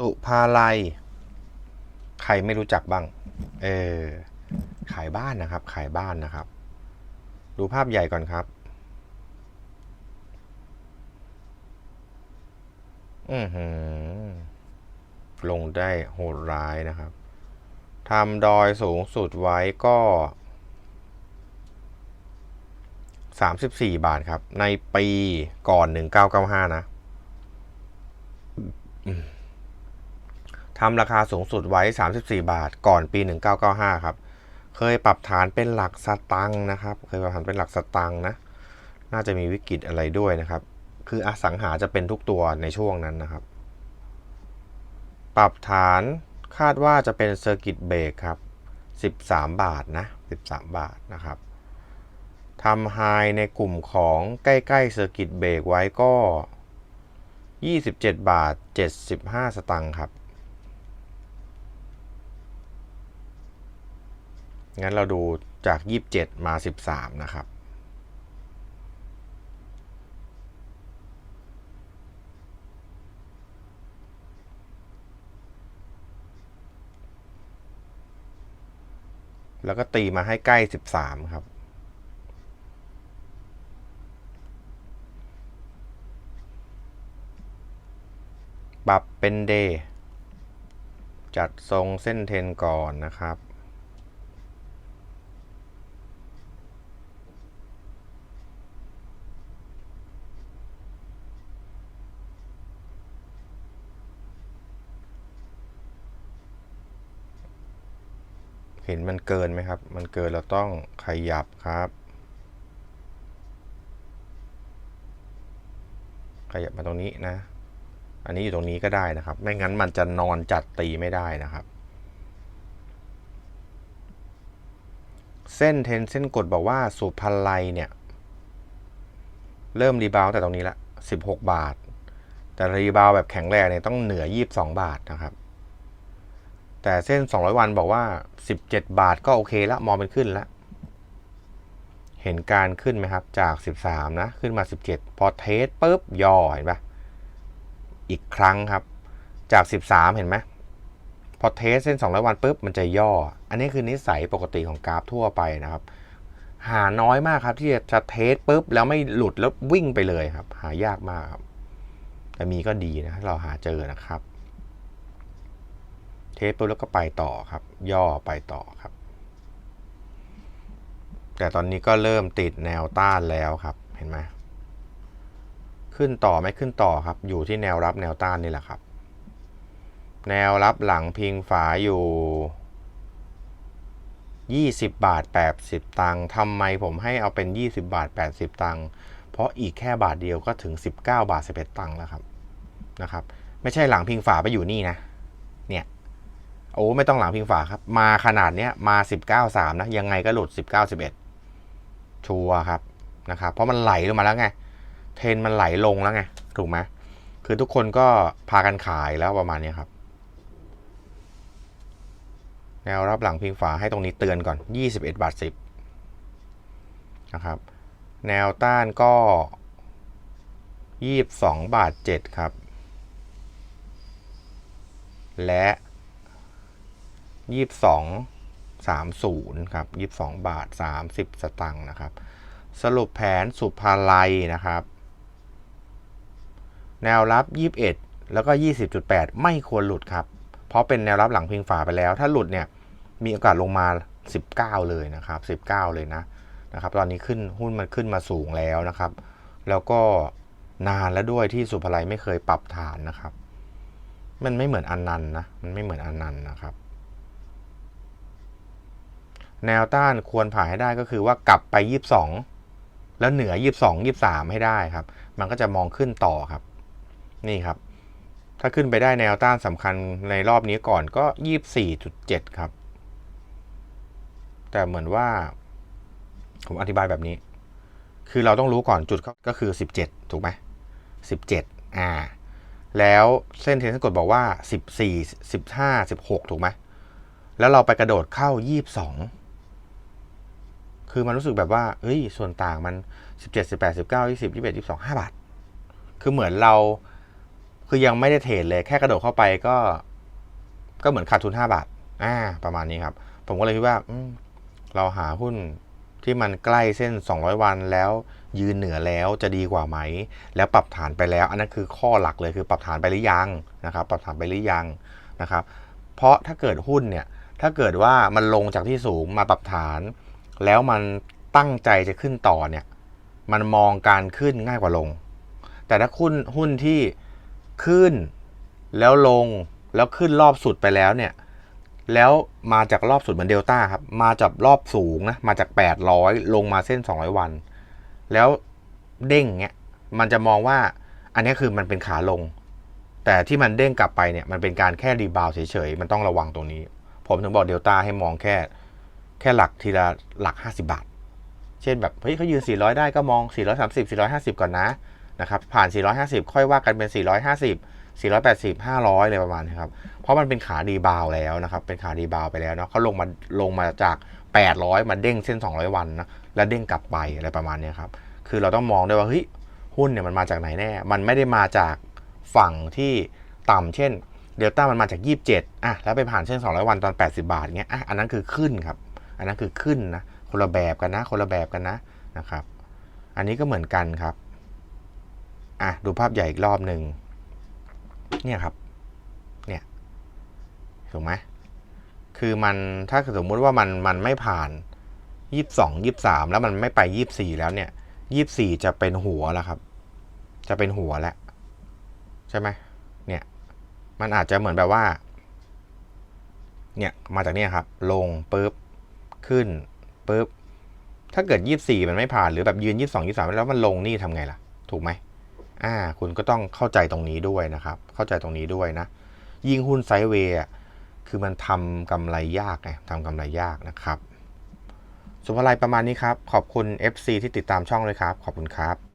สุภาลัย ใครไม่รู้จักบ้าง เออ ขายบ้านนะครับ ขายบ้านนะครับ ดูภาพใหญ่ก่อนครับ อือหือ ลงได้โหดร้ายนะครับทำดอยสูงสุดไว้ก็ 34 บาทครับ ในปีก่อน 1995 นะ ทำราคาสูงสุดไว้ 34 บาท ก่อนปี 1995 ครับ เคยปรับฐานเป็นหลักสตังค์นะครับ เคยปรับฐานเป็นหลักสตังค์นะ น่าจะมีวิกฤตอะไรด้วยนะครับ คืออสังหาจะเป็นทุกตัวในช่วงนั้นนะครับ ปรับฐานคาดว่าจะเป็นเซอร์กิตเบรกครับ 13 บาทนะ 13 บาทนะครับทำไฮในกลุ่มของใกล้ๆเซอร์กิตเบรกไว้ก็ 27 บาท 75 สตังค์ครับ งั้นเราดูจาก 27 มา 13 นะครับ แล้วก็ตีมาให้ใกล้ 13 ครับ ปรับเป็นเดย์จัดทรงเส้นเทนก่อนนะครับ ห็นมันเกินไหมครับ มันเกินเราต้องขยับครับ ขยับมาตรงนี้นะ อันนี้อยู่ตรงนี้ก็ได้นะครับ ไม่งั้นมันจะนอนจัดตีไม่ได้นะครับ เส้นเทนเส้นกดบอกว่าสุพันไลเนี่ย เริ่มรีบาวแต่ตรงนี้ละ 16 บาท แต่รีบาวแบบแข็งแรงเนี่ยต้องเหนือ 22 บาทนะครับ แต่เส้น 200 วันบอกว่า 17 บาทก็โอเคละมองเป็นขึ้นแล้วเห็นการขึ้นไหมครับ จาก 13 นะ ขึ้นมา 17 พอเทสปุ๊บย่อเห็นปะอีกครั้งครับ จาก 13 เห็นไหมพอเทสเส้น 200 วันปุ๊บมันจะย่อ อันนี้คือนิสัยปกติของกราฟทั่วไปนะครับ หาน้อยมากครับที่จะเทสปุ๊บแล้วไม่หลุดแล้ววิ่งไปเลยครับ หายากมากครับแต่มีก็ดีนะเราหาเจอนะครับ ทปปุ๊บแล้วก็ไปต่อครับ ย่อไปต่อครับ แต่ตอนนี้ก็เริ่มติดแนวต้านแล้วครับเห็นไหมขึ้นต่อไม่ขึ้นต่อครับ อยู่ที่แนวรับแนวต้านนี่แหละครับ แนวรับหลังพิงฝาอยู่ 20 บาท 80 ตังค์ทำไมผมให้เอาเป็น 20 บาท 80 ตังค์เพราะอีกแค่บาทเดียวก็ถึง 19 บาท 11 ตังค์แล้วครับนะครับ ไม่ใช่หลังพิงฝาไปอยู่นี่นะ โอ้ไม่ต้องหลังพิงฝาครับ มาขนาดเนี้ยมา 19 3 นะ ยังไงก็หลุด 19 11 ชัวครับนะครับเพราะมันไหลลงมาแล้วไง เทรนมันไหลลงแล้วไง ถูกไหมคือทุกคนก็พากันขายแล้วประมาณนี้ครับ แนวรับหลังพิงฝาให้ตรงนี้เตือนก่อน 21 บาท 10 นะครับ แนวต้านก็ 22 บาท 7 ครับ และ ยี่สิบสองสามศูนย์ครับยี่สิบสองบาทสามสิบสตังค์นะครับ สรุปแผนสุภาลัยนะครับ แนวรับยี่สิบเอ็ดแล้วก็ยี่สิบจุดแปดไม่ควรหลุดครับ เพราะเป็นแนวรับหลังพิงฝาไปแล้ว ถ้าหลุดเนี่ยมีโอกาสลงมาสิบเก้าเลยนะครับสิบเก้าเลยนะนะครับ ตอนนี้ขึ้นหุ้นมันขึ้นมาสูงแล้วนะครับ แล้วก็นานแล้วด้วยที่สุภาลัยไม่เคยปรับฐานนะครับ มันไม่เหมือนอันนันต์นะ มันไม่เหมือนอันนันต์นะครับ แนวต้านควรผ่านให้ได้ก็คือว่ากลับไป 22 แล้วเหนือ 22 23 ให้ได้ครับ มันก็จะมองขึ้นต่อครับ นี่ครับ ถ้าขึ้นไปได้แนวต้านสำคัญในรอบนี้ก่อนก็ 24.7 ครับ แต่เหมือนว่า ผมอธิบายแบบนี้ คือเราต้องรู้ก่อนจุดก็คือ 17 ถูกไหม17 อ่า แล้วเส้นเทนสกดบอกว่า 14 15 16 ถูกไหมแล้วเราไปกระโดดเข้า 22 คือมันรู้สึกแบบว่าเฮ้ย ส่วนต่างมัน 17 18 19 20 21 22 5 บาท คือเหมือนเรา คือยังไม่ได้เทรดเลย แค่กระโดดเข้าไปก็ ก็เหมือนขาดทุน 5 บาท อ่า ประมาณนี้ครับ ผมก็เลยคิดว่า เราหาหุ้นที่มันใกล้เส้น 200 วันแล้วยืนเหนือแล้วจะดีกว่าไหม แล้วปรับฐานไปแล้ว อันนั้นคือข้อหลักเลยคือปรับฐานไปหรือยังนะครับ ปรับฐานไปหรือยังนะครับ เพราะถ้าเกิดหุ้นเนี่ย ถ้าเกิดว่ามันลงจากที่สูงมาปรับฐาน แล้วมันตั้งใจจะขึ้นต่อเนี่ย มันมองการขึ้นง่ายกว่าลง แต่ถ้าหุ้นหุ้นที่ขึ้นแล้วลงแล้วขึ้นรอบสุดไปแล้วเนี่ย แล้วมาจากรอบสุดเหมือนเดลต้าครับ มาจากรอบสูงนะ มาจาก 800 ลงมาเส้น 200 วัน แล้วเด้งเงี้ยมันจะมองว่าอันนี้คือมันเป็นขาลง แต่ที่มันเด้งกลับไปเนี่ย มันเป็นการแค่รีบาวเฉยๆ มันต้องระวังตรงนี้ ผมถึงบอกเดลต้าให้มองแค่ แค่หลักทีละหลัก 50 บาท เช่นแบบเฮ้ยเขายืน 400 ได้ก็มอง 430 450 ก่อนนะนะครับผ่าน 450 ค่อยว่ากันเป็น 450 480 500อะไรประมาณนี้ครับเพราะมันเป็นขาดีบาวแล้วนะครับเป็นขาดีบาวไปแล้วเนาะเขาลงมาลงมาจาก 800 มาเด้งเส้น 200 วันนะแล้วเด้งกลับไปอะไรประมาณนี้ครับคือเราต้องมองด้วยว่าเฮ้ยหุ้นเนี่ยมันมาจากไหนแน่ มันไม่ได้มาจากฝั่งที่ต่ำเช่นเดลต้ามันมาจาก 27อะแล้วไปผ่านเส้น 200 วันตอน 80 บาทเงี้ยอะอันนั้นคือขึ้นครับ อันนั้นคือขึ้นนะคนละแบบกันนะคนละแบบกันนะนะครับ อันนี้ก็เหมือนกันครับอะดูภาพใหญ่อีกรอบหนึ่งเนี่ยครับเนี่ยถูกไหมคือมันถ้าสมมุติว่ามันมันไม่ผ่านยี่สิบสองยี่สามแล้วมันไม่ไปยี่บสี่แล้วเนี่ยยี่บสี่จะเป็นหัวแล้วครับ จะเป็นหัวแล้วใช่ไหมเนี่ยมันอาจจะเหมือนแบบว่าเนี่ยมาจากเนี่ยครับ ลงปุ๊บ ขึ้นปุ๊บถ้าเกิดยี่สี่มันไม่ผ่านหรือแบบยืนยี่สองยี่สามแล้วมันลงนี่ทำไงล่ะ ถูกไหมอ่า คุณก็ต้องเข้าใจตรงนี้ด้วยนะครับ เข้าใจตรงนี้ด้วยนะ ยิ่งหุ้นไซด์เวย์คือมันทำกำไรยากไงทำกำไรยากนะครับสุภาลัยประมาณนี้ครับ ขอบคุณ FC ที่ติดตามช่องเลยครับ ขอบคุณครับ